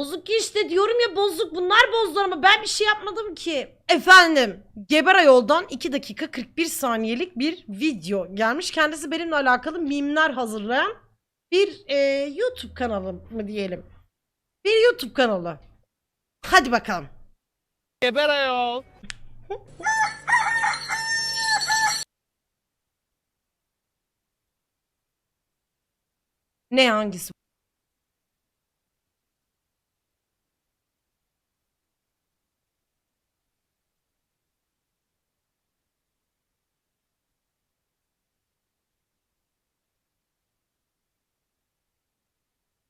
Bozuk işte diyorum ya bozuk. Bunlar bozdu ama ben bir şey yapmadım ki. Efendim Gebera yoldan 2 dakika 41 saniyelik bir video gelmiş. Kendisi benimle alakalı mimler hazırlayan bir e, YouTube kanalı mı diyelim. Bir YouTube kanalı. Hadi bakalım. Gebera yol. Ne hangisi?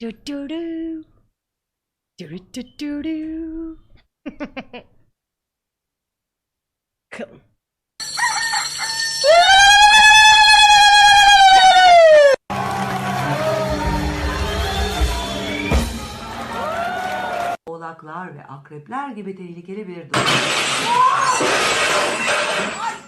Du du du. Du du du du. Bakalım. Oğlaklar ve akrepler gibi tehlikeli bir durum.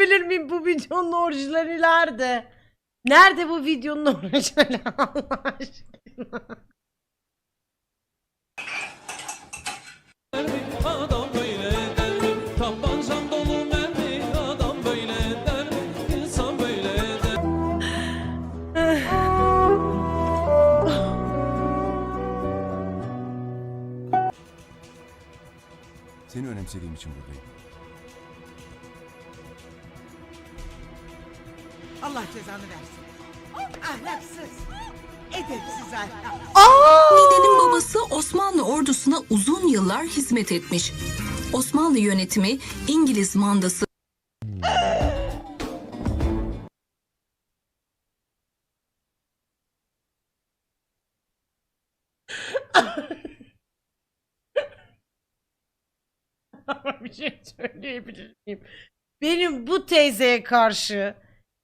sorabilir miyim bu videonun orijinali nerede? Nerede bu videonun orijinali Allah aşkına? Seni önemsediğim için buradayım. Allah cezanı versin. Ahlaksız. Edepsiz ahlak. Nide'nin babası Osmanlı ordusuna uzun yıllar hizmet etmiş. Osmanlı yönetimi İngiliz mandası Ama bir şey söyleyebilir miyim? Benim bu teyzeye karşı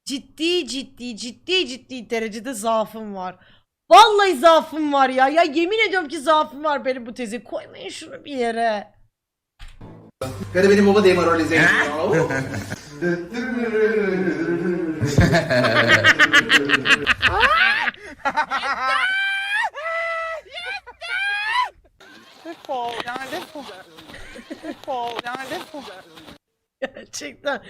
ciddi ciddi ciddi ciddi derecede zaafım var. Vallahi zaafım var ya. Ya yemin ediyorum ki zaafım var benim bu teyze. Koymayın şunu bir yere. Kaya benim baba demoralize ediyor. Defol yani defol. Defol yani defol. Gerçekten.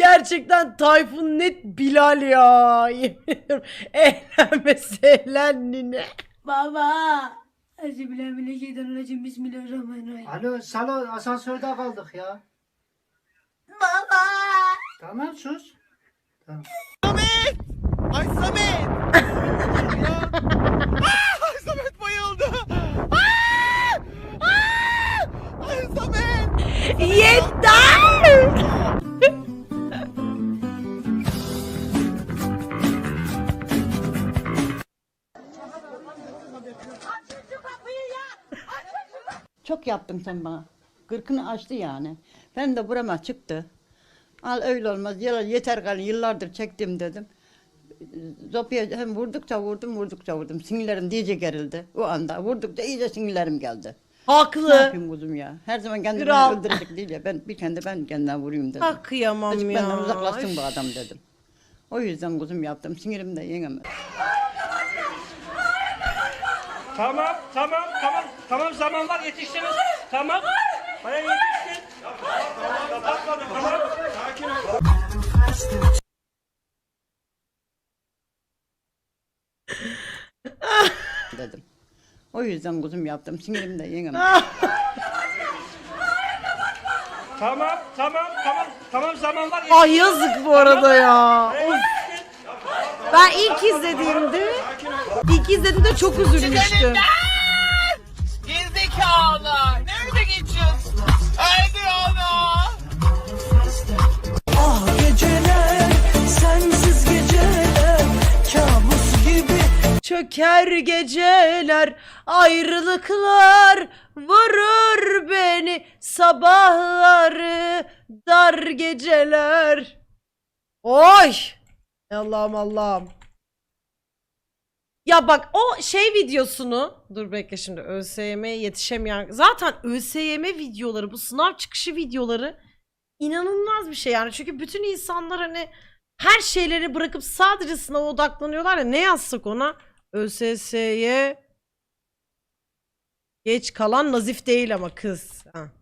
Gerçekten Tayfun net Bilal ya. Yemin ediyorum. Eğlenme sehlen nine. Baba. Euzubillahimineşşeytanirracim. Bismillahirrahmanirrahim. Alo Salo asansörde kaldık ya. Baba. Tamam sus. Tamam. Ay Samet. Ya. Çok yaptın sen bana. Gırkını açtı yani. Ben de burama çıktı. Al öyle olmaz. Yeter, yeter kalın yıllardır çektim dedim. Zopya hem vurdukça vurdum vurdukça vurdum. Sinirlerim iyice gerildi. O anda vurdukça iyice sinirlerim geldi. Ne Haklı. yapayım kuzum ya? Her zaman kendimi Kral. öldürecek değil ya. Ben bir kendi ben kendimden vurayım dedim. Ah kıyamam Azıcık ya. benden uzaklaşsın bu adam dedim. O yüzden kuzum yaptım. Sinirim de yenemez. Tamam tamam tamam Tamam zaman var yetiştiniz Tamam Baya yetiştin Kapatmadım tamam Sakin ol dedim. O yüzden kuzum yaptım. Sinirim de yenemez. Tamam tamam tamam Tamam zaman var Ay yazık bu arada ya. Of. Ben ilk izlediğimde ilk izlediğimde çok üzülmüştüm. Gerizekalı. Nerede geçiyorsun? Öldür onu. Ah geceler sensiz geceler kabus gibi. Çöker geceler, ayrılıklar vurur beni sabahları dar geceler. Oy! Allah'ım Allah'ım. Ya bak o şey videosunu dur bekle şimdi ÖSYM'ye yetişemeyen zaten ÖSYM videoları bu sınav çıkışı videoları inanılmaz bir şey yani çünkü bütün insanlar hani her şeyleri bırakıp sadece sınava odaklanıyorlar ya ne yazsak ona ÖSS'ye geç kalan nazif değil ama kız. Ha.